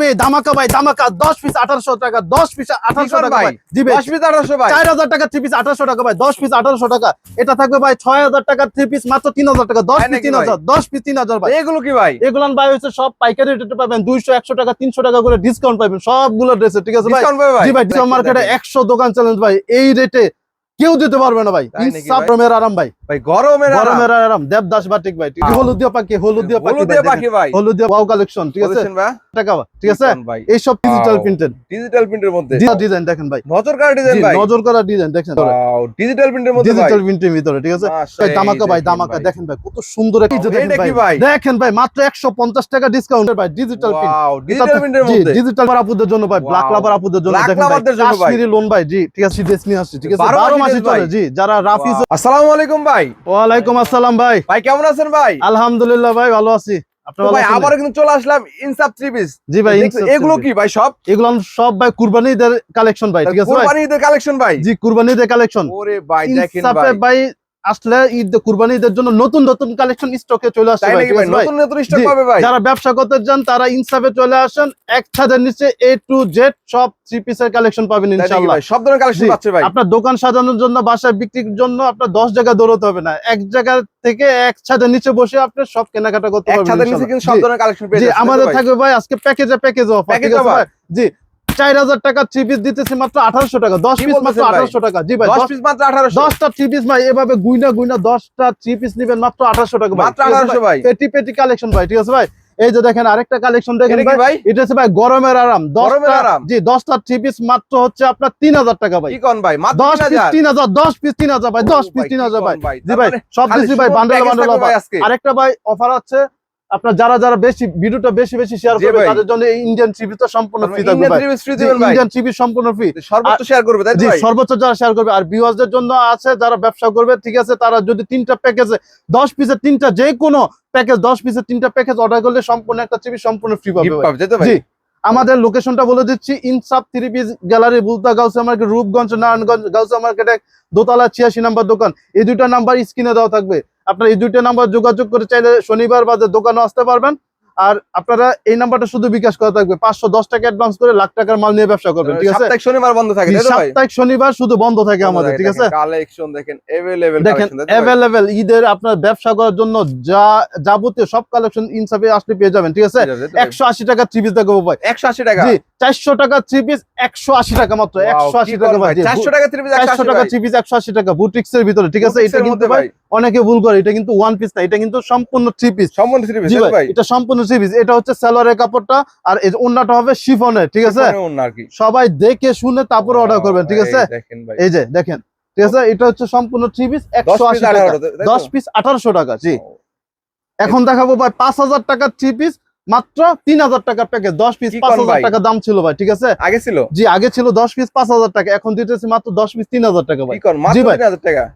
ভাই ধামাকা ভাই ধামাকা। দশ পিস আঠারোশো টাকা দশ পিস আঠারোশো টাকা ভাই? জি দশ পিস আঠারোশো ভাই? চার হাজার টাকা থ্রি পিস আঠারোশো টাকা ভাই দশ পিস আঠারোশো টাকা। এটা থাকবে ভাই ছয় হাজার টাকা থ্রি পিস মাত্র তিন হাজার টাকা। দশ পিস নাকি তিন? হাজার দশ পিস তিন হাজার ভাই। এগুলো কি ভাই? এগুলান ভাই হচ্ছে সব পাইকারি রেটে পাবেন। দুইশো একশো টাকা তিনশো টাকা করে ডিসকাউন্ট পাবেন সবগুলো ড্রেসে ঠিক আছে ভাই? জি ভাই ডিসকাউন্ট মার্কেটে একশো দোকান চ্যালেঞ্জ ভাই। এই রেটে কেউ দিতে পারবে না ভাই। তাই ইনসাফ রমের আরাম ভাই। ভাই গরমের আরাম। গরমের আরাম। দেবদাস বাটিক ভাই। হলুদিয়া পাখি হলুদিয়া পাখি হলুদিয়া পাখি ভাই। হলুদিয়া ওয়াও কালেকশন ঠিক আছে? বলেছেন ভাই? টাকা ঠিক আছে? ভাই। এইসব ডিজিটাল. প্রিন্টেড ডিজিটাল প্রিন্টের মধ্যে? ডিজাইন দেখেন ভাই। নজর কাটা ডিজাইন ভাই? নজর করা ডিজাইন দেখেন। ওয়াও ডিজিটাল প্রিন্টের মধ্যে ডিজিটাল প্রিন্টের ভিতরে ঠিক আছে? ভাই, দামাকা ভাই দামাকা দেখেন ভাই কত সুন্দর একটা এই দেখেন ভাই? দেখেন ভাই মাত্র 150 টাকা ডিসকাউন্ট ভাই ডিজিটাল প্রিন্ট ওয়াও ডিজিটাল প্রিন্টের মধ্যে? ডিজিটাল আপুদের জন্য ভাই ব্ল্যাক. লাভার আপুদের জন্য দেখেন ভাই। কাশ্মীরি লোন ভাই জি ঠিক আছে ড্রেস নিয়ে আসছে ঠিক আছে? 12 মাসি মাসে চলে জি যারা রাফিজ আসসালামু আলাইকুম ভাই। আসসালাম ভাই। ভাই কেমন আছেন ভাই? আলহামদুলিল্লাহ ভাই ভালো আছি। ভাই আবার কিন্তু চলে আসলাম ইনসাফ থ্রি পিস। জি ভাই এগুলো কি ভাই সব? এগুলো সব ভাই কুরবানিদের কালেকশন ভাই ঠিক আছে কুরবানি ঈদের কালেকশন ভাই? জি কুরবানিদের কালেকশন। ওরে ভাই দেখেন ভাই। ভাই আসলে ঈদ কুরবানি ঈদের জন্য নতুন নতুন কালেকশন স্টকে চলে আসছে ভাই? নতুন নতুন স্টক পাবে ভাই? যারা ব্যবসা করতে চান তারা ইনসাফে চলে আসেন। এক ছাদের নিচে এ টু জেড সব থ্রি পিসের কালেকশন পাবেন ইনশাআল্লাহ। সব ধরনের কালেকশন পাচ্ছে ভাই? আপনার দোকান সাজানোর জন্য বাসায় বিক্রির জন্য আপনার দশ জায়গা দৌড়তে হবে না। এক জায়গা থেকে এক ছাদের নিচে বসে আপনি সব কেনাকাটা করতে পারবেন এক ছাদের নিচে কিন্তু সব ধরনের কালেকশন পেয়ে জি আমাদের? থাকবে ভাই আজকে প্যাকেজে প্যাকেজ অফার ঠিক আছে ভাই? জি। চার হাজার টাকা থ্রি পিস দিতেছি মাত্র আঠারোশো টাকা। দশ পিস মাত্র? আঠারোশো টাকা। জি ভাই দশ পিস মাত্র আঠারোশো। দশটা থ্রি পিস ভাই এভাবে গুইনা গুইনা দশটা থ্রি পিস নিবেন মাত্র আঠারোশো টাকা ভাই। মাত্র আঠারোশো ভাই? পেটি পেটি কালেকশন ভাই ঠিক আছে ভাই? এই যে দেখেন আরেকটা কালেকশন দেখেন ভাই? এটা হচ্ছে ভাই গরমের আরাম। গরমের আরাম? জি দশটা থ্রি পিস মাত্র হচ্ছে আপনার তিন হাজার টাকা ভাই। কি কোন ভাই? মাত্র দশ পিস? তিন হাজার। দশ পিস তিন হাজার ভাই দশ পিস তিন হাজার ভাই? জি ভাই সব কিছু ভাই বান্ডেল বান্ডেল ভাই আরেকটা ভাই অফার আছে আপনার যারা যারা বেশি ভিডিওটা বেশি বেশি শেয়ার করবে তাদের জন্য ইন্ডিয়ান টিভি তো সম্পূর্ণ ফ্রি থাকবে ইন্ডিয়ান টিভি সম্পূর্ণ ফ্রি সর্বোচ্চ শেয়ার করবে তাই ভাই? সর্বোচ্চ যারা শেয়ার করবে আর ভিউয়ার্সদের জন্য আছে যারা ব্যবসা করবে ঠিক আছে তারা যদি তিনটা প্যাকেজে দশ পিসের তিনটা যে কোনো প্যাকেজ দশ পিসের তিনটা প্যাকেজ অর্ডার করলে সম্পূর্ণ একটা টিভি সম্পূর্ণ ফ্রি পাবে জি। আমাদের লোকেশনটা বলে দিচ্ছি, Insaf three piece gallery, Bulta Gausa market, Rupganj, Narayanganj Gausa মার্কেটে দোতলা ছিয়াশি নাম্বার দোকান। এই দুইটা নাম্বার স্ক্রিনে দেওয়া থাকবে। আপনার এই দুইটা নাম্বার যোগাযোগ করে চাইলে শনিবার বাদে দোকানে আসতে পারবেন। আর আপনারা এই নাম্বারটা শুধু বিকাশ করা থাকবে পাঁচশো দশ টাকা অ্যাডভান্স করে লাখ টাকার মাল নিয়ে ব্যবসা করবেন ঠিক আছে সাপ্তাহিক শনিবার বন্ধ থাকে তাই তো ভাই সাপ্তাহিক শনিবার শুধু বন্ধ থাকে আমাদের ঠিক আছে কালেকশন দেখেন अवेलेबल দেখেন কালেকশন তাই তো ভাই? অ্যাভেলেবেল ঈদের আপনার ব্যবসা করার জন্য যা যাবতীয় সব কালেকশন ইনসাফে আসলে পেয়ে যাবেন ঠিক আছে ঠিক আছে, তাই তো ভাই? একশো আশি টাকা থ্রি পিস দেখবো ভাই 180 টাকা জি চারশো টাকা থ্রি পিস একশো আশি টাকা মাত্র একশো আশি টাকা কর ভাই? ভাই 400 টাকা চারশো টাকা থ্রি পিস একশো আশি টাকা। বুটিক্স এর ভিতরে ঠিক আছে? এটা কিন্তু ভাই অনেকে ভুল করে এটা কিন্তু ওয়ান পিস না এটা কিন্তু সম্পূর্ণ থ্রি পিস ভাই ভাই। এটা সম্পূর্ণ থ্রি পিস এটা হচ্ছে সালোয়ারের কাপড়টা আর এই যে ওন্নাটা হবে শিফনের ঠিক আছে? সবাই দেখে শুনে তারপরে অর্ডার করবেন ঠিক আছে? এই যে দেখেন ঠিক আছে? এটা হচ্ছে সম্পূর্ণ থ্রি পিস একশো আশি টাকা। 18 তাই তো? দশ পিস আঠারোশো টাকা জি। এখন দেখাবো ভাই পাঁচ হাজার টাকা থ্রি পিস মাত্র তিন হাজার টাকার প্যাকেজ দশ পিস পাঁচ হাজার? টাকা দাম ছিল ভাই ঠিক আছে? আগে ছিল? জি আগে ছিল দশ পিস পাঁচ হাজার টাকা এখন দিতেছি মাত্র দশ পিস তিন হাজার টাকা ভাই। জি ভাই।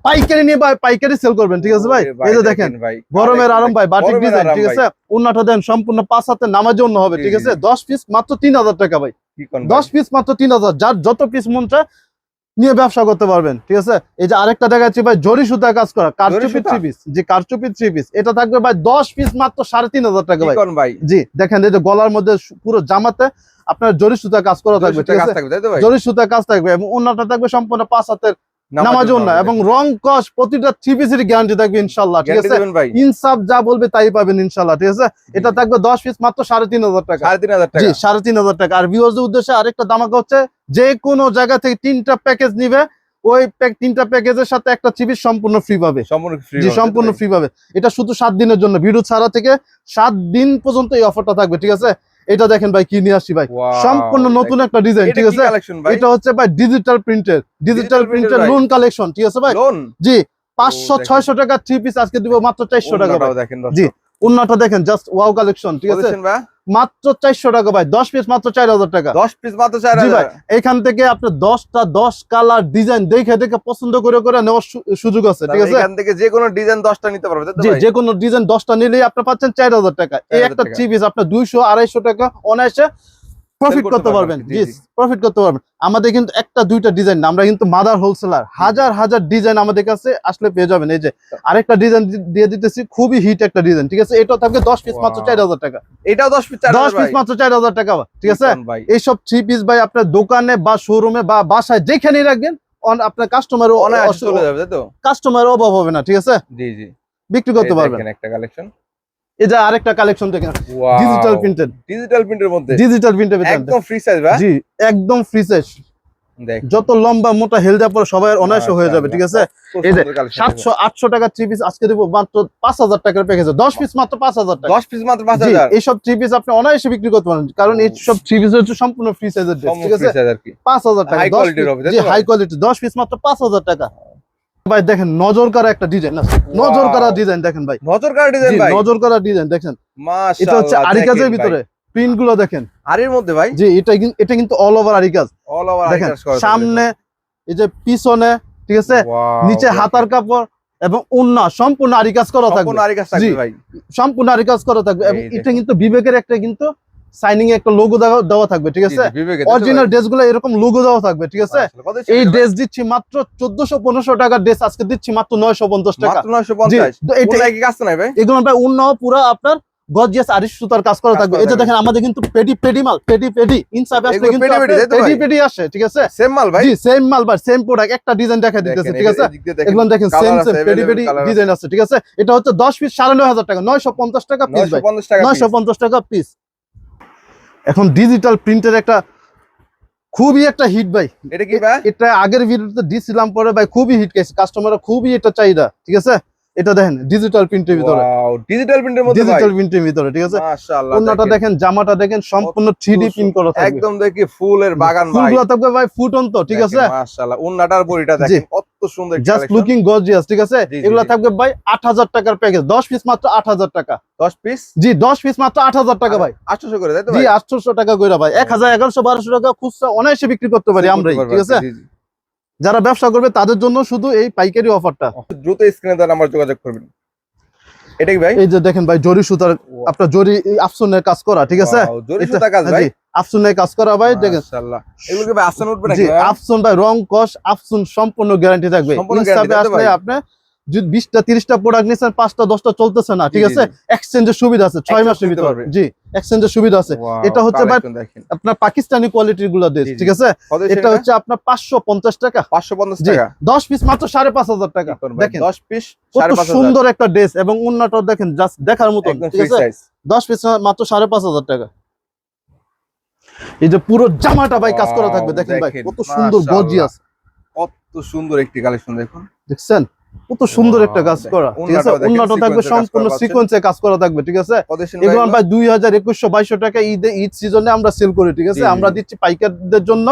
পাইকারি নিয়ে ভাই পাইকারি সেল করবেন ঠিক আছে ভাই? এই যে দেখেন ভাই গরমের আরাম ভাই বাটিক ডিজাইন ঠিক আছে? উন্নাটা দেন সম্পূর্ণ পাঁচ হাতে নামাজ অন্য হবে ঠিক আছে? দশ পিস মাত্র তিন হাজার টাকা ভাই। দশ পিস মাত্র তিন হাজার যার যত পিস মন চায় নিয়ে ব্যবসা করতে পারবেন ঠিক আছে? এই যে আরেকটা দেখাচ্ছি ভাই জরি সুতা কাজ করা কারচুপি থ্রি পিস যে কারচুপি থ্রি পিস এটা থাকবে ভাই দশ পিস মাত্র সাড়ে তিন হাজার টাকা ভাই। ভাই। জি দেখেন এই যে গলার মধ্যে পুরো জামাতে আপনার জরি সুতা কাজ করা থাকবে ঠিক আছে? জরি সুতা কাজ থাকবে এবং অন্যটা থাকবে সম্পূর্ণ পাঁচ হাতের নামাজ না এবং রং কস প্রতিটা থ্রি পিসের গ্যারান্টি থাকবে ইনশাল্লাহ ঠিক আছে? ইনসাফ যা বলবে তাই পাবেন ইনশাল্লাহ ঠিক আছে? এটা থাকবে দশ পিস মাত্র সাড়ে তিন হাজার টাকা। 3500 টাকা। জি সাড়ে তিন হাজার টাকা। আর ভিউয়ার্সদের উদ্দেশ্যে আরেকটা দামাকা হচ্ছে যে কোনো জায়গা থেকে তিনটা প্যাকেজ নিবে ওই তিনটা প্যাকেজের সাথে একটা চিবিস সম্পূর্ণ ফ্রি পাবে। সম্পূর্ণ ফ্রি সম্পূর্ণ ফ্রি পাবে। এটা শুধু সাত দিনের জন্য ভিডিও ছাড়া থেকে সাত দিন পর্যন্ত এই অফারটা থাকবে ঠিক আছে? এটা দেখেন ভাই কি নিয়ে আসি ভাই। সম্পূর্ণ নতুন একটা ডিজাইন ঠিক আছে? এটা হচ্ছে ভাই ডিজিটাল প্রিন্টের ডিজিটাল প্রিন্টের। লোন কালেকশন ঠিক আছে ভাই? জি পাঁচশো ছয়শো টাকা থ্রি পিস আজকে দিব মাত্র চারশো টাকা দেখেন জি, উন্নাটা দেখেন জাস্ট ওয়াও কালেকশন ঠিক আছে? মাত্র চারশো টাকা ভাই। দশ পিস মাত্র চার হাজার টাকা। 10 পিস মাত্র চার হাজার। এখান থেকে আপনি দশটা দশ কালার ডিজাইন দেখে দেখে পছন্দ করে করে নেওয়ার সুযোগ আছে ঠিক আছে? এখান থেকে যে কোনো ডিজাইন 10টা নিতে পারবে যে কোনো ডিজাইন দশটা নিলেই আপনি পাচ্ছেন চার হাজার টাকা। এই একটা চিপিস থ্রি পিস আপনার দুইশো আড়াইশো টাকা অনায়াসে প্রফিট করতে পারবেন। জি। প্রফিট করতে পারবেন। আমাদের কিন্তু একটা দুইটা ডিজাইন আমরা কিন্তু মাদার হোলসেলার হাজার হাজার ডিজাইন আমাদের কাছে আসলে পেয়ে যাবেন। এই যে আরেকটা ডিজাইন দিয়ে দিতেছি খুবই হিট একটা ডিজাইন ঠিক আছে? এটা থাকবে দশ পিস মাত্র Wow. চার হাজার টাকা। এটাও দশ পিস চার দশ পিস মাত্র চার হাজার টাকা। ঠিক আছে? এইসব থ্রি পিস ভাই আপনার দোকানে বা শোরুমে বা বাসায় যেখানেই রাখবেন আপনার কাস্টমার অনায়াসে চলে যাবে তো? কাস্টমার অভাব হবে না ঠিক আছে? জি জি। বিক্রি করতে পারবেন। একটা কালেকশন এই যে আরেকটা কালেকশন দেখেন ডিজিটাল প্রিন্টেড ডিজিটাল প্রিন্টের মধ্যে? ডিজিটাল প্রিন্টেড একদম ফ্রি সাইজ ভাই? জি একদম ফ্রি সাইজ যত লম্বা মোটা হেলদা পরে সবাই অনায়াসে হয়ে যাবে ঠিক আছে? এই যে সাতশো আটশো টাকা থ্রি পিস আজকে দেবো মাত্র পাঁচ হাজার টাকার প্যাকেজ দশ পিস মাত্র পাঁচ হাজার টাকা। দশ পিস মাত্র পাঁচ জি, হাজার। এইসব থ্রি পিস আপনি অনায়াসে বিক্রি করতে পারেন কারণ এই সব থ্রি পিস হচ্ছে সম্পূর্ণ ফ্রি সাইজের ড্রেস ঠিক আছে? সাইজ আর কি। পাঁচ হাজার টাকা High দশ quality র হবে, হাই কোয়ালিটি দশ পিস মাত্র পাঁচ হাজার টাকা। ভাই দেখেন নজর করা একটা ডিজাইন আছে। নজর করা ডিজাইন দেখেন ভাই। নজর কাটা ডিজাইন ভাই। নজর করা ডিজাইন দেখেন। এটা হচ্ছে আরিকাজের ভিতরে। প্রিন্টগুলো দেখেন। আরির মধ্যে ভাই? জি এটা এটা কিন্তু অল ওভার আরিকাজ অল ওভার দেখেন সামনে এই যে পিছনে ঠিক আছে? নিচে হাতার কাপড় এবং উন্না সম্পূর্ণ আরিকাজ করা থাকবে। সম্পূর্ণ আরিকাজ থাকবে ভাই। সম্পূর্ণ আরিকাজ করা থাকবে। এবং এটা কিন্তু বিবেকের একটা কিন্তু সাইনিং এ একটা লোগো দেওয়া থাকবে ঠিক আছে? অরিজিনাল ড্রেসগুলো এরকম লোগো দেওয়া থাকবে ঠিক আছে? এই ড্রেস দিচ্ছি মাত্র চোদ্দশো পনেরোশো টাকার ড্রেস আজকে দিচ্ছি মাত্র নয়শো পঞ্চাশ টাকা। নয়শো পঞ্চাশ। এগুলো ভাই উন্নাও পুরো আপনার গজিয়াস আরিশ সুতার কাজ করা থাকবে। এটা দেখেন আমাদের কিন্তু পেডি পেডি মাল পেডি পেডি ইনসাফে আসলে কিন্তু পেডি পেডি, তাই তো ভাই? পেডি পেডি আসে ঠিক আছে? সেম মাল ভাই? জি সেম মাল ভাই সেম প্রোডাক্ট একটা ডিজাইন দেখা দিতেছে ঠিক আছে? এগুলো দেখেন সেম সেম। ডিজাইন ঠিক আছে? এটা হচ্ছে দশ পিস সাড়ে নয় হাজার টাকা নয়শো পঞ্চাশ টাকা পিস ভাই। 950 নয়শো পঞ্চাশ টাকা পিস এখন ডিজিটাল প্রিন্টের একটা খুবই একটা হিট ভাই। এটা কি ভাই? এটা আগের ভিডিওতে দিছিলাম পরে ভাই খুবই হিট গেছে কাস্টমাররা খুবই এটা চাহিদা ঠিক আছে? এটা দেখেন ডিজিটাল প্রিন্টের ভিতরে। ওয়াও ডিজিটাল প্রিন্টের মধ্যে ভাই। ডিজিটাল প্রিন্টের ভিতরে ঠিক আছে? মাশাআল্লাহ অন্যটা দেখেন। জামাটা দেখেন সম্পূর্ণ থ্রি ডি সুন্দর। প্রিন্ট করা থাকবে। একদম দেখি ফুলের বাগান ভাই। ফুলগুলো থাকবে ভাই ফুটন তো ঠিক আছে? মাশাআল্লাহ উন্নাটার বড়িটা দেখেন কত সুন্দর জাস্ট লুকিং গর্জিয়াস ঠিক আছে? এগুলো থাকবে ভাই আট হাজার টাকার প্যাকেজ দশ পিস মাত্র আট হাজার টাকা। 10 পিস জি দশ পিস মাত্র আট হাজার টাকা ভাই। 800 করে তাই তো জি ভাই? আটশোশো টাকা করে ভাই। এক হাজার এগারোশো বারোশো টাকা খুচরা অনায়াসে বিক্রি করতে পারি আমরাই ঠিক আছে। যারা ব্যবসা করবে তাদের জন্য শুধু এই পাইকারি অফারটা। দ্রুত স্ক্রিনে দেওয়া নাম্বার যোগাযোগ করবেন। এটা কি ভাই? এই যে দেখেন ভাই জরি সুতার আপনার জরি আফসুনের কাজ করা ঠিক আছে? জরি এটা- সুতা কাজ ভাই? জি, আফসুনের কাজ করা ভাই? আফসুন ভাই? রং কস আফসুন সম্পূর্ণ গ্যারান্টি থাকবে। আসলে আপনি যদি বিশটা তিরিশটা প্রোডাক্ট নিচ্ছেন পাঁচটা দশটা চলতেছে না ঠিক আছে? এক্সচেঞ্জের সুবিধা আছে ছয় মাসের নিতে ভিতরে। জি এক্সচেঞ্জের সুবিধা আছে। এটা হচ্ছে ভাই- আপনার পাকিস্তানি কোয়ালিটিরগুলো জি। ঠিক আছে? এটা হচ্ছে আপনার পাঁচশো পঞ্চাশ টাকা। 550 জি টাকা? দশ পিস মাত্র সাড়ে পাঁচ হাজার টাকা দেখেন। 10 পিস কত সুন্দর একটা ড্রেস এবং উন্নাটা দেখেন জাস্ট দেখার মতো ঠিক আছে? দশ পিস মাত্র সাড়ে পাঁচ হাজার টাকা। এই যে পুরো জামাটা ভাই কাজ করা থাকবে দেখেন ভাই কত সুন্দর মাশাআল্লাহ। গর্জিয়াস। কত সুন্দর একটি কালেকশন দেখুন। দেখছেন? কত সুন্দর একটা কাজ করা ঠিক আছে? উন্নাটা থাকবে সম্পূর্ণ সিকোয়েন্সে কাজ করা থাকবে ঠিক আছে? এগুলো ভাই দুই হাজার একুশশো বাইশশো টাকা ঈদে ঈদ সিজনে আমরা সেল করি ঠিক আছে? আমরা দিচ্ছি পাইকারদের জন্য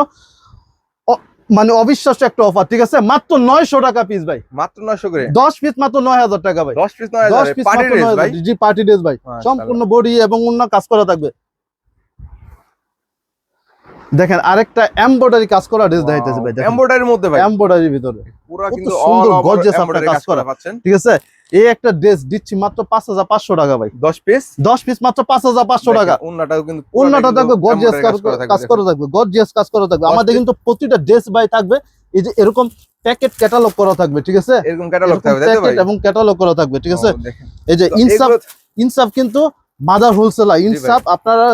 মানে অবিশ্বাস্য একটা অফার ঠিক আছে? মাত্র নয়শো টাকা পিস ভাই। মাত্র 900 করে? দশ পিস মাত্র নয় হাজার টাকা ভাই। 10 পিস 9000 দশ পিস নয় ভাই। হাজার জি পার্টি ড্রেস ভাই। সম্পূর্ণ বডি এবং অন্য কাজ করা থাকবে। দেখেন আরেকটা এমব্রয়ডারি কাজ করা ড্রেস দেখাইতেছে ভাই এমব্রয়ডারির মধ্যে ভাই। এমব্রয়ডারির ভিতরে। পুরো কিন্তু সুন্দর over gorgeous কাজ করা। পাচ্ছেন। ঠিক আছে? এই একটা ড্রেস দিচ্ছি মাত্র পাঁচ হাজার পাঁচশো টাকা ভাই। 10 পিস দশ পিস মাত্র পাঁচ হাজার পাঁচশো টাকা। উন্নাটাও কিন্তু অন্যটা থাকবে গর্জিয়াস কাজ করা থাকবে গর্জিয়াস কাজ করা থাকবে। আমাদের কিন্তু প্রতিটা ড্রেস ভাই থাকবে। এই যে এরকম প্যাকেট ক্যাটালগ করা থাকবে ঠিক আছে? এরকম ক্যাটালগ থাকবে এবং ক্যাটালগ করা থাকবে ঠিক আছে? এই যে ইনসাফ ইনসাফ কিন্তু মাদার হোলসেলার ইনসাফ আপনারা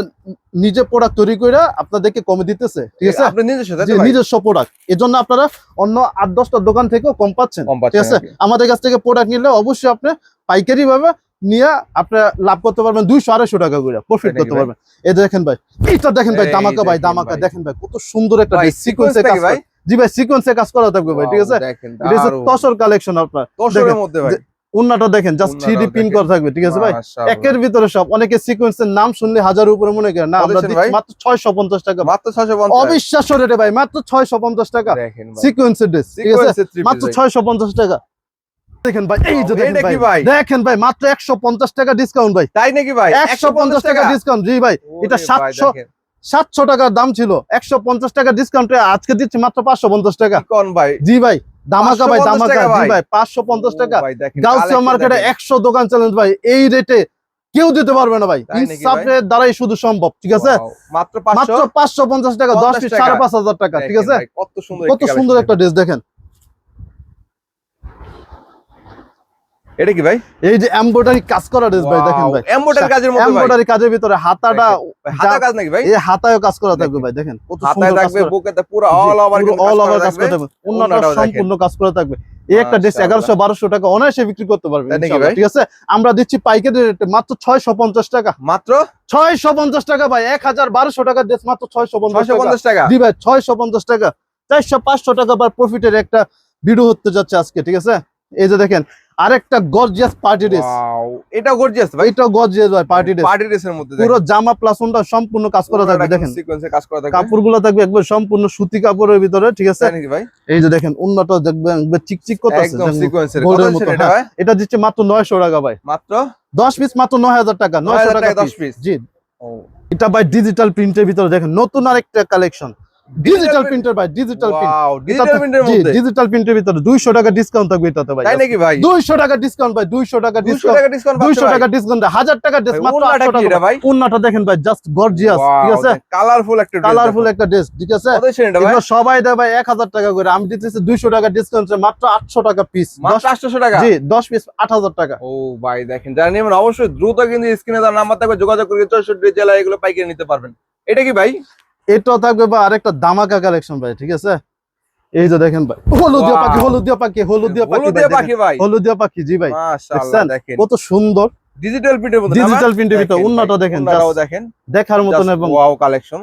নিজে প্রোডাক্ট তৈরি করে আপনাদেরকে কমে দিতেছে ঠিক আছে? নিজস্ব প্রোডাক্টের জন্য আপনারা অন্য আট দশটা দোকান থেকেও কম পাচ্ছেন ঠিক আছে? আমাদের কাছ থেকে প্রোডাক্ট নিলে অবশ্যই আপনি পাইকারি ভাবে নিয়ে আপনি লাভ করতে পারবেন দুইশো আড়াইশো টাকা করে প্রফিট করতে পারবেন। এই দেখেন ভাই এইটা দেখেন ভাই দামাকা ভাই দামাকা দেখেন ভাই কত সুন্দর একটা সিকোয়েন্সে কাজ ভাই। জি ভাই সিকোয়েন্সে কাজ করা থাকবে ভাই ঠিক আছে? এটা তসর কালেকশন আপনার। তসরের মধ্যে ভাই। উন্নাটা দেখেন জাস্ট থ্রি পিন করা থাকবে ঠিক আছে ভাই? একের ভিতরে সব অনেকে সিকোয়েন্সের নাম শুনলে হাজার উপরে মনে করেন না আমরা দিচ্ছি মাত্র ছয়শো পঞ্চাশ টাকা। মাত্র 650 অবিশ্বাস্য রেটে ভাই মাত্র ছয়শো পঞ্চাশ টাকা। দেখেন ভাই। সিকোয়েন্সের ড্রেস ঠিক আছে? মাত্র ছয়শো পঞ্চাশ টাকা। দেখেন ভাই এই যে দেখেন ভাই? দেখেন ভাই মাত্র একশো পঞ্চাশ টাকা ডিসকাউন্ট ভাই। তাই নাকি ভাই? একশো পঞ্চাশ টাকা ডিসকাউন্ট জি ভাই। এটা ওরে ভাই, সাতশো সাতশো টাকার দাম ছিল। একশো পঞ্চাশ টাকা ডিসকাউন্টে আজকে দিচ্ছি মাত্র পাঁচশো পঞ্চাশ টাকা। ভাই? জি ভাই দামাকা ভাই দামাকা। জি ভাই। ভাই। পাঁচশো পঞ্চাশ ও টাকা। ভাই দেখেন গাউসিয়া মার্কেটে দেখেন। একশো দোকান চ্যালেঞ্জ ভাই। এই রেটে কেউ দিতে পারবে না ভাই। ইনসাফের দ্বারাই শুধু সম্ভব ঠিক আছে? মাত্র পাঁচশো? মাত্র পাঁচশো পঞ্চাশ টাকা দশ 50 পিস টাকা। সাড়ে পাঁচ হাজার টাকা ঠিক আছে? কত সুন্দর একটা ড্রেস দেখেন। এটা কি ভাই? এই যে এমব্রয়ডারি কাজ করা ড্রেস ভাই দেখেন ভাই। এমব্রয়ডারি কাজের মধ্যে এমব্রয়ডারি কাজের ভিতরে হাতাটা হাতা কাজ নাকি ভাই? এই হাতায়ও কাজ করা থাকবে ভাই দেখেন। কত সুন্দর কাজ থাকবে বুকেতে পুরো অল ওভার অল ওভার কাজ করা থাকবে। অন্যটা সম্পূর্ণ কাজ করা থাকবে। এই একটা ড্রেস মাশাআল্লাহ। এগারোশো বারোশো টাকা অনায়াসে বিক্রি করতে পারবে? ঠিক আছে? আমরা দিচ্ছি পাইকারি রেটে মাত্র ছয়শো পঞ্চাশ টাকা। মাত্র? ছয়শো পঞ্চাশ টাকা ভাই এক হাজার বারোশো টাকার ড্রেস মাত্র ছয়শো টাকা। পঞ্চাশ টাকা? জি ভাই ছয়শো পঞ্চাশ টাকা। চারশো পাঁচশো টাকা বা প্রফিটের একটা ভিডিও হতে যাচ্ছে আজকে ঠিক আছে? এই যে দেখেন আরেকটা গর্জিয়াস পার্টি ড্রেস এটা গর্জিয়াস ভাই। এটা গর্জিয়াস ভাই পার্টি ড্রেস পার্টি ড্রেসের মধ্যে পুরো জামা প্লাস ওনটা সম্পূর্ণ কাজ করা থাকবে দেখেন। সিকোয়েন্সে কাজ করা থাকবে। কাপড়গুলো থাকবে একবার সম্পূর্ণ সুতি কাপড়ের ভিতরে ঠিক আছে? ভাই? এই যে দেখেন উন্নত দেখবেন একবার চিকচিক করতেছে একদম সিকোয়েন্সের এর। মতো, এটা ভাই? এটা দিচ্ছে মাত্র নয়শো টাকা ভাই। মাত্র? দশ পিস মাত্র নয় হাজার টাকা নয়শো 9000 টাকা টাকা 10 পিস জি। ও। এটা ভাই ডিজিটাল প্রিন্টের ভিতরে দেখেন নতুন আরেকটা কালেকশন ডিজিটাল প্রিন্টার ভাই ডিজিটাল প্রিন্ট ডিজিটাল প্রিন্টের মধ্যে। ডিজিটাল প্রিন্টের ভিতরে দুইশো টাকা ডিসকাউন্ট থাকবে এটাতে ভাই। তাই নাকি ভাই? দুইশো টাকা ডিসকাউন্ট ভাই দুইশো টাকা 200 ডিসকাউন্ট টাকা ডিসকাউন্ট দুইশো টাকা ডিসকাউন্ট হাজার টাকা ড্রেস মাত্র ওড়নাটা আটশো কি টাকা। ভাই? উন্নাটা দেখেন ভাই জাস্ট গর্জিয়াস ঠিক আছে? কালারফুল একটা কালারফুল একটা ড্রেস ঠিক আছে? এগুলো সবাই দেয় ভাই এক হাজার টাকা করে। আমি দিতেছি দুইশো টাকা ডিসকাউন্ট মাত্র আটশো টাকা পিস মাত্র 800 টাকা? জি দশ পিস আট হাজার টাকা। ও ভাই দেখেন যারা নেবেন অবশ্যই দ্রুত কিন্তু স্ক্রিনে তার নাম্বার থাকবে যোগাযোগ করে চৌষট্টি জেলা এগুলো পাইকারি নিতে পারবেন। এটা কি ভাই? এটাও থাকবে বা আরেকটা দামাকা কালেকশন ভাই ঠিক আছে? এই যে দেখেন ভাই হলুদিয়া. পাখি হলুদিয়া পাখি হলুদিয়া পাখি ভাই হলুদিয়া পাখি ভাই। হলুদিয়া পাখি জি ভাই কত সুন্দর। ডিজিটাল প্রিন্টের মধ্যে print এর ভিতরে, উন্নত দেখেন, দেখেন। দেখার মতন এবং ওয়াও কালেকশন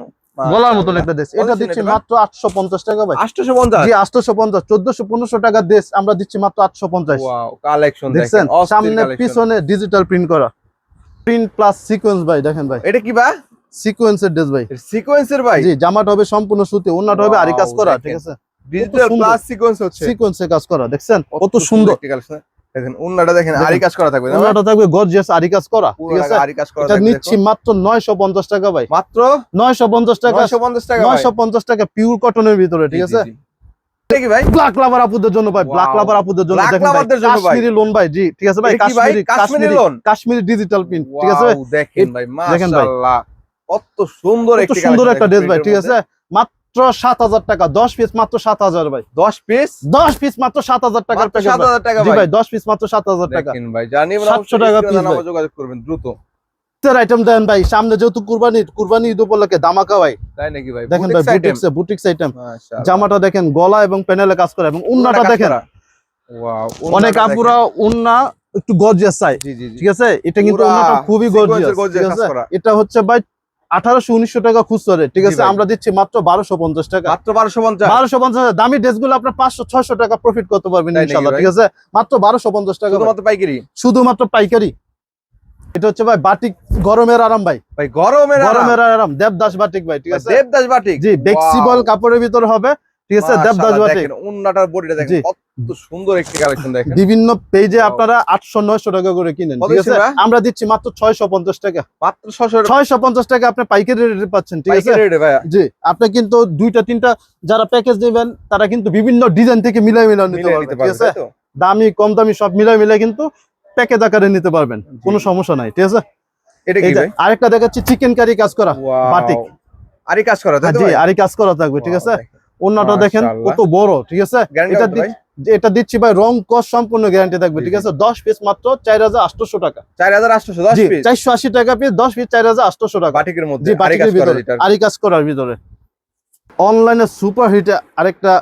বলার মতন একটা দেশ এটা দিচ্ছি মাত্র আটশো পঞ্চাশ টাকা ভাই। 850 জি আটশো পঞ্চাশ চোদ্দশো পনেরোশো টাকা দেশ আমরা দিচ্ছি মাত্র আটশো পঞ্চাশ। ওয়াও কালেকশন দেখছেন? দেখেন সামনে পিছনে ডিজিটাল প্রিন্ট করা। প্রিন্ট প্লাস সিকোয়েন্স ভাই দেখেন ভাই। এটা কি ভাই? সিকোয়েন্সের ড্রেস ভাই। সিকোয়েন্সের ভাই? জি জামাটা হবে সম্পূর্ণ সুতি ওন্নাটা হবে আরি কাজ করা ঠিক আছে? ডিজিটাল প্লাস সিকোয়েন্স হচ্ছে। সিকোয়েন্সে কাজ করা দেখছেন? কত সুন্দর দেখেন উন্নাটা দেখেন। আরি কাজ করা থাকবে ওন্নাটা থাকবে গর্জিয়াস আরি কাজ করা ঠিক আছে? আরি কাজ করা এটা নিচ্ছি মাত্র নয়শো পঞ্চাশ টাকা ভাই। মাত্র? নয়শো পঞ্চাশ টাকা 950 টাকা ভাই। নয়শো পঞ্চাশ টাকা পিওর কটনের ভিতরে ঠিক আছে? ব্ল্যাক লাভার আপুদের জন্য ভাই ব্ল্যাক. লাভার আপুদের জন্য দেখেন। কাশ্মীরি লোন ভাই জি ঠিক আছে ভাই? এটা কি ভাই? কাশ্মীরি কাশ্মীরি কাশ্মীরি কাশ্মীরি ডিজিটাল প্রিন্ট ঠিক আছে দেখেন ভাই দেখেন ভাই। মাশাআল্লাহ। কত সুন্দর একটি সুন্দর একটা ড্রেস ভাই ঠিক আছে? মাত্র সাত হাজার টাকা দশ পিস মাত্র সাত হাজার ভাই। মধ্যে। 10 পিস দশ পিস মাত্র সাত হাজার টাকার মাত্র প্যাকেজ 7000 টাকা ভাই। ভাই দশ পিস মাত্র সাত হাজার টাকা। ভাই জানি 700 টাকা যোগাযোগ করবেন দ্রুত। আইটেম দেন ভাই সামনে যেহেতু কুরবানি কুরবানি ঈদ উপলক্ষে ভাই। তাই নাকি ভাই? দেখেন ভাই বুটিক্স বুটিক্স আইটেম জামাটা দেখেন গলা এবং প্যানেলে কাজ করে এবং উন্নাটা দেখেন। অনেক আপুরা উন্না একটু গর্জিয়াস চাই ঠিক আছে? এটা কিন্তু উন্নাটা খুবই গর্জিয়াস করা। এটা হচ্ছে ভাই আঠারোশো উনিশশো টাকা খুচরে ঠিক আছে? আমরা দিচ্ছি মাত্র বারোশো পঞ্চাশ টাকা। মাত্র 1250 বারোশো পঞ্চাশ দামি ড্রেসগুলো আপনার পাঁচশো ছয়শো টাকা প্রফিট করতে পারবেন তাই ইনশাল্লাহ ঠিক আছে? মাত্র বারোশো পঞ্চাশ টাকা মাত্র পাইকারি? শুধুমাত্র পাইকারি। এটা হচ্ছে ভাই বাটিক গরমের আরাম ভাই। ভাই গরমের আরাম। গরমের আরাম। দেবদাস বাটিক ভাই ঠিক আছে? দেবদাস বাটিক। জি ফ্লেক্সিবল কাপড়ের ভিতর হবে। ঠিক আছে? দেবদাস বাটিক বডিটা দেখেন কত সুন্দর একটি কালেকশন দেখেন। বিভিন্ন পেজে আপনারা আটশো নয়শো টাকা করে কিনেন ঠিক আছে? আমরা দিচ্ছি মাত্র ছয়শো পঞ্চাশ টাকা। মাত্র 600 ছয়শো পঞ্চাশ টাকা আপনি পাইকারি রেটে পাচ্ছেন ঠিক আছে? পাইকারি রেটে ভাই জি আপনি কিন্তু দুইটা তিনটা যারা প্যাকেজ নেবেন তারা কিন্তু বিভিন্ন ডিজাইন থেকে মিলাই মিলাই নিতে পারবেন ঠিক আছে? দামি কম দামি সব মিলাই মিলাই কিন্তু প্যাকেজ আকারে নিতে পারবেন। কোনো সমস্যা নাই ঠিক আছে? এটা কি ভাই? আরেকটা দেখাচ্ছি চিকেন কারি কাজ করা. বাটিক। আরি কাজ করা তাই তো জি আরই কাজ করা থাকবে ঠিক আছে? অন্যটা দেখেন কত বড় ঠিক আছে? এটা এটা দিচ্ছি ভাই রং কস সম্পূর্ণ গ্যারান্টি থাকবে ঠিক আছে? দশ পিস মাত্র চার হাজার আটশোশো টাকা। 4800 10 জি পিস চারশো আশি টাকা পিস দশ পিস চার হাজার আটশোশো টাকা। বাটিকের মধ্যে আরি কাজ করার ভিতরে। অনলাইনে সুপার হিট আরেকটা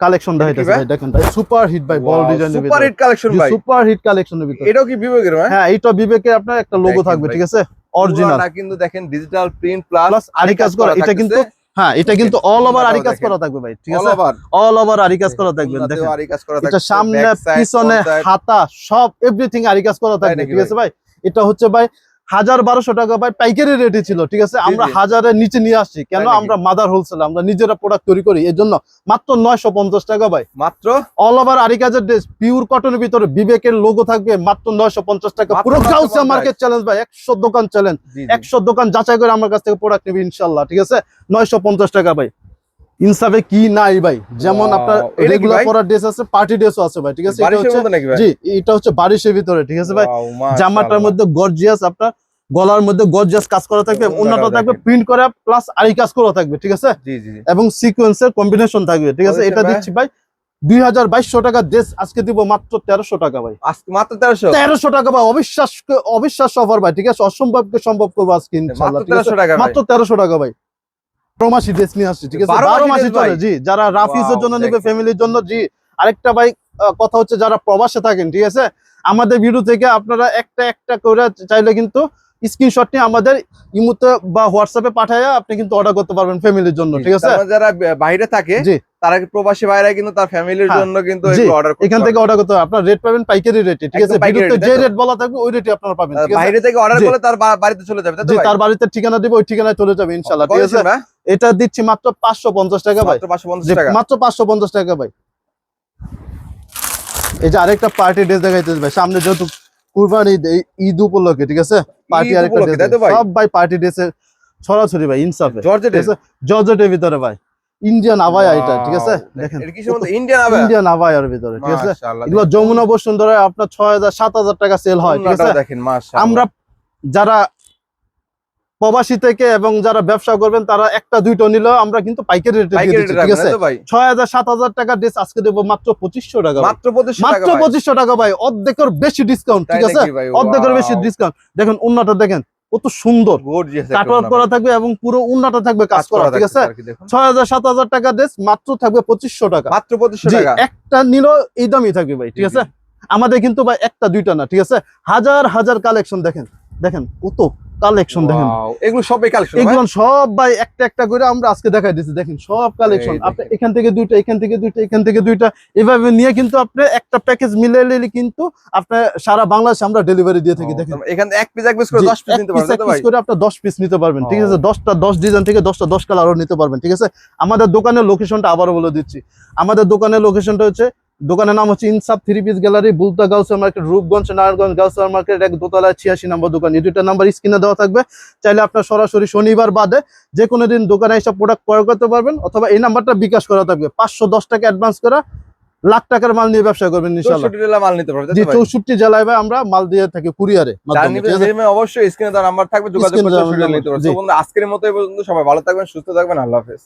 কালেকশন ভাই? দেখেন ভাই সুপার হিট ভাই বল ডিজাইনের সুপার হিট কালেকশন ভাই। সুপার হিট কালেকশনের ভিতরে। এটাও কি বিবেকের ভাই? হ্যাঁ এইটা বিবেকের আপনার একটা লোগো থাকবে ঠিক আছে? অরিজিনাল কিন্তু দেখেন ডিজিটাল প্রিন্ট প্লাস প্লাস আরি কাজ করা এটা কিন্তু হ্যাঁ এটা কিন্তু অল ওভার আরি কাজ করা থাকবে ভাই ঠিক আছে? অল ওভার আরি কাজ করা থাকবে দেখেন। এটা সামনে পিছনে হাতা সব এভরিথিং আরি কাজ করা থাকবে ঠিক আছে ভাই? এটা হচ্ছে ভাই হাজার বারোশো টাকা ভাই পাইকারি রেটে ছিল ঠিক আছে? আমরা হাজারের নিচে নিয়ে আসছি। কেন? আমরা মাদার হোলসেল আমরা নিজেরা প্রোডাক্ট তৈরি করি। এই জন্য মাত্র নয়শো পঞ্চাশ টাকা ভাই। মাত্র? অল ওভার আরি কাজের ড্রেস পিওর কটনের ভিতরে বিবেকের লোগো থাকবে মাত্র নয়শো পঞ্চাশ টাকা। পুরো 950 মার্কেট চ্যালেঞ্জ ভাই একশো দোকান চ্যালেঞ্জ। একশো দোকান যাচাই করে আমার কাছ থেকে প্রোডাক্ট নেবে ইনশাল্লাহ ঠিক আছে? নয়শো পঞ্চাশ টাকা ভাই। ইনসাফে কি নাই ভাই? যেমন আপনার রেগুলার ড্রেস আছে পার্টি ড্রেসও আছে ভাই ঠিক আছে? এটা হচ্ছে জি এটা হচ্ছে বারিশের ভিতরে ঠিক আছে ভাই? জামাটার মধ্যে গর্জিয়াস আপনার গলার মধ্যে গর্জিয়াস কাজ করা থাকবে অন্যটা থাকবে প্রিন্ট করা প্লাস আরি কাজ করা থাকবে ঠিক আছে? এবং সিকোয়েন্সের কম্বিনেশন থাকবে ঠিক আছে? এটা? দিচ্ছি ভাই দুই হাজার বাইশশো টাকা ড্রেস আজকে দিব মাত্র তেরোশো টাকা ভাই। মাত্র তেরোশো? তেরোশো টাকা ভাই অবিশ্বাস অবিশ্বাস অফার ভাই ঠিক আছে? অসম্ভবকে সম্ভব করব আজকে মাত্র তেরোশো টাকা ভাই। মাত্র তেরোশো টাকা ভাই বারো মাসি ড্রেস নিয়ে আসছি ঠিক আছে? বারো মাসি? চলে জি যারা রাফিজের জন্য নেবে ফ্যামিলির জন্য জি। আরেকটা আহ, কথা হচ্ছে যারা প্রবাসে থাকেন ঠিক আছে? আমাদের ভিডিও থেকে আপনারা একটা একটা করে চাইলে কিন্তু স্ক্রিনশট নিয়ে আমাদের ইমুতে বা হোয়াটসঅ্যাপে পাঠায় আপনি কিন্তু অর্ডার করতে পারবেন ফ্যামিলির জন্য ঠিক আছে? মানে যারা বাইরে থাকে তারা প্রবাসী বাইরে কিন্তু তার ফ্যামিলির হ্যাঁ, জন্য কিন্তু অর্ডার এখান থেকে অর্ডার করতে হবে আপনার রেট পাবেন পাইকারি রেটে ঠিক আছে? ভিডিওতে যে রেট বলা থাকবে ওই রেটে আপনারা পাবেন বাইরে থেকে অর্ডার। করলে তার বাড়িতে চলে যাবে তাই তো জি তার বাড়িতে ঠিকানা দিব ওই ঠিকানায় চলে যাবে ইনশাআল্লাহ ঠিক আছে? এটা দিচ্ছি মাত্র পাঁচশো পঞ্চাশ টাকা ভাই। মাত্র 550 টাকা। মাত্র পাঁচশো পঞ্চাশ টাকা ভাই। এই যে আরেকটা পার্টি ড্রেস দেখাইতেছে ভাই সামনে যেহেতু কুরবানি ঈদ, উপলক্ষে ঠিক আছে? পার্টি ভাই? সব ভাই পার্টি ড্রেসে ছড়াছড়ি ভাই ইনসাফে জর্জেটের? ভিতরে ভাই। ইন্ডিয়ান আবায়া এটা ঠিক আছে? দেখেন। ইন্ডিয়ান আবায়ার ভিতরে ঠিক আছে? এগুলো যমুনা বসুন্ধরা আপনার ছয় হাজার সাত হাজার টাকা সেল হয় ঠিক আছে? আমরা যারা প্রবাসী থেকে এবং যারা ব্যবসা করবেন তারা একটা দুইটা নিলেও আমরা কিন্তু পাইকারি রেটে ঠিক আছে? ছয় হাজার সাত হাজার টাকা ড্রেস আজকে দেবো মাত্র পঁচিশশো টাকা। মাত্র 2500 মাত্র পঁচিশশো টাকা ভাই অর্ধেকের বেশি ডিসকাউন্ট ঠিক আছে? অর্ধেকের বেশি ডিসকাউন্ট দেখেন উন্নাটা দেখেন কত সুন্দর। কাটওয়ার্ক করা থাকবে এবং পুরো উন্নাটা থাকবে কাজ করা ঠিক আছে। ছয় হাজার সাত হাজার টাকা ড্রেস মাত্র থাকবে পঁচিশশো টাকা। মাত্র 2500 জি টাকা। একটা নিলেও এই দামই থাকবে ভাই ঠিক আছে? আমাদের কিন্তু ভাই একটা দুইটা না ঠিক আছে? হাজার হাজার কালেকশন দেখেন দেখেন কত কালেকশন দেখেন। এগুলো সবই কালেকশন এগুলো সব ভাই একটা একটা করে আমরা আজকে দেখাই দিচ্ছি দেখেন সব কালেকশন আপনি এখান থেকে দুইটা এখান থেকে দুইটা এখান থেকে দুইটা এভাবে নিয়ে কিন্তু আপনি একটা প্যাকেজ মিলে নিলে কিন্তু আপনি সারা বাংলাদেশে আমরা ডেলিভারি দিয়ে থাকি দেখেন। এখান এক পিস এক পিস করে 10 পিস নিতে পারবেন তো ভাই? করে আপনি 10 পিস নিতে পারবেন ঠিক আছে? 10টা 10 ডিজাইন থেকে 10টা 10 কালারও নিতে পারবেন ঠিক আছে? আমাদের দোকানের লোকেশনটা আবারো বলে দিচ্ছি। আমাদের দোকানের লোকেশনটা হচ্ছে দোকানের নাম হচ্ছে Insaf three piece gallery Bulta Gausa market Rupganj Narayanganj Gausa market এক দোতলায় ছিয়াশি নম্বর দোকান। এই দুইটা নাম্বার স্ক্রিনে দেওয়া থাকবে। চাইলে আপনার সরাসরি শনিবার বাদে যে কোনো দিন দোকানে এসে প্রোডাক্ট ক্রয় করতে পারবেন অথবা এই নাম্বারটা বিকাশ করা থাকবে। পাঁচশো দশ টাকা অ্যাডভান্স করা লাখ টাকার মাল নিয়ে ব্যবসা করবেন ইনশাল্লাহ 64 জেলা মাল নিতে পারবেন জি চৌষট্টি জেলায় ভাই আমরা মাল দিয়ে থাকি কুরিয়ারে অবশ্যই স্ক্রিনে তার নাম্বার থাকবে যোগাযোগ আজকের মতো সবাই ভালো থাকবেন সুস্থ থাকবেন আল্লাহ হাফেজ।